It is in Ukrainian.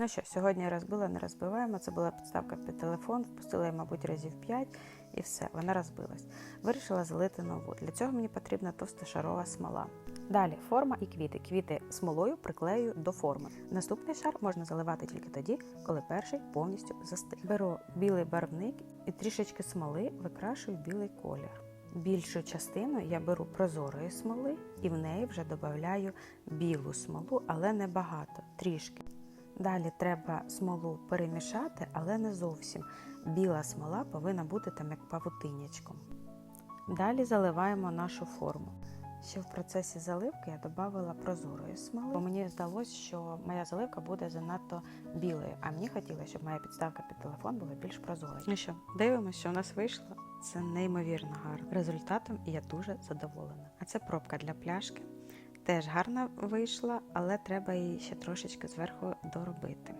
Ну що, сьогодні я розбила, не розбиваємо. Це була підставка під телефон, впустила її, мабуть, разів 5 і все, вона розбилась. Вирішила залити нову. Для цього мені потрібна товстошарова смола. Далі форма і квіти. Квіти смолою приклею до форми. Наступний шар можна заливати тільки тоді, коли перший повністю застиг. Беру білий барвник і трішечки смоли викрашую білий колір. Більшу частину я беру прозорої смоли і в неї вже додаю білу смолу, але не багато, трішки. Далі треба смолу перемішати, але не зовсім. Біла смола повинна бути там як павутинячком. Далі заливаємо нашу форму. Ще в процесі заливки я додавала прозорої смоли, бо мені здалося, що моя заливка буде занадто білою, а мені хотілося, щоб моя підставка під телефон була більш прозорою. Ну що, дивимося, що у нас вийшло. Це неймовірно гарно. Результатом я дуже задоволена. А це пробка для пляшки. Теж гарна вийшла, але треба її ще трошечки зверху доробити.